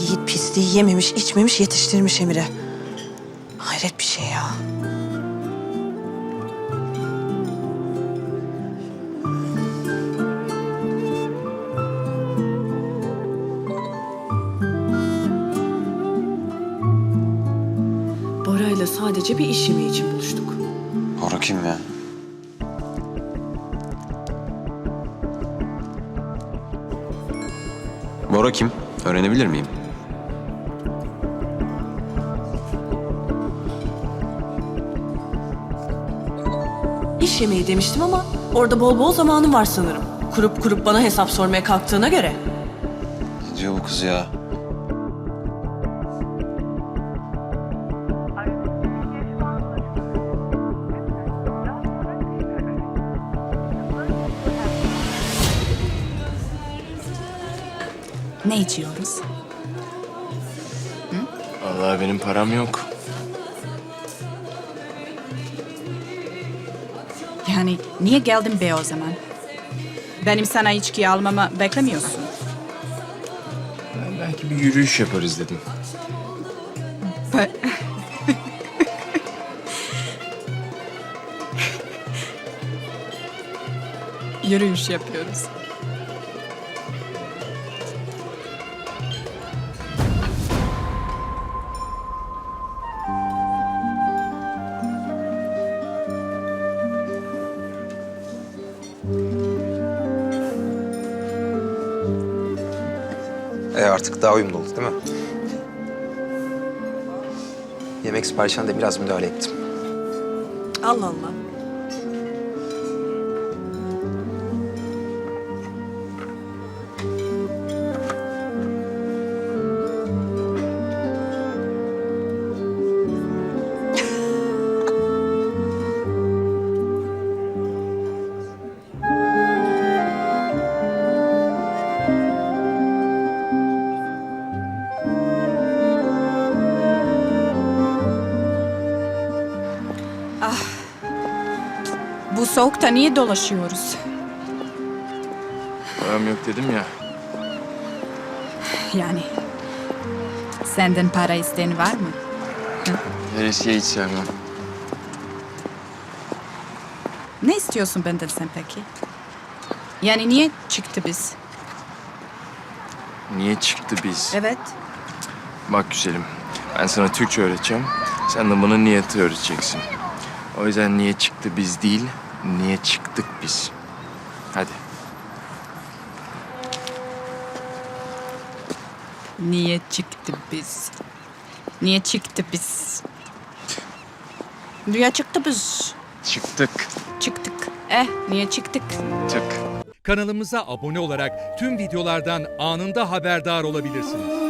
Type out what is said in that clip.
Yiğit pisliği yememiş, içmemiş, yetiştirmiş Emir'e. Hayret bir şey ya. Bora'yla sadece bir iş yemeği için buluştuk. Bora kim ya? Bora kim? Öğrenebilir miyim? İş yemeği demiştim ama orada bol bol zamanım var sanırım. Kurup kurup bana hesap sormaya kalktığına göre. Ne diyor bu kız ya? Ne içiyoruz? Vallahi benim param yok. Yani niye geldin be o zaman? Benim sana içki almamı beklemiyorsun. Ben belki bir yürüyüş yaparız dedim. Yürüyüş yapıyoruz. E artık daha uyumlu oldu değil mi? Yemek siparişine de biraz müdahale ettim. Allah Allah. Bu soğukta niye dolaşıyoruz? Param yok dedim ya. Yani senden para isteyen var mı? Veresiye hiç sevmem. Ne istiyorsun benden sen peki? Yani niye çıktı biz? Niye çıktı biz? Evet. Bak güzelim. Ben sana Türkçe öğreteceğim. Sen de bana niyeti öğreteceksin. O yüzden niye çıktı biz değil, niye çıktık biz. Hadi. Niye çıktı biz? Niye çıktı biz? Niye çıktı biz? Çıktık. Çıktık. Eh niye çıktık? Tık. Kanalımıza abone olarak tüm videolardan anında haberdar olabilirsiniz.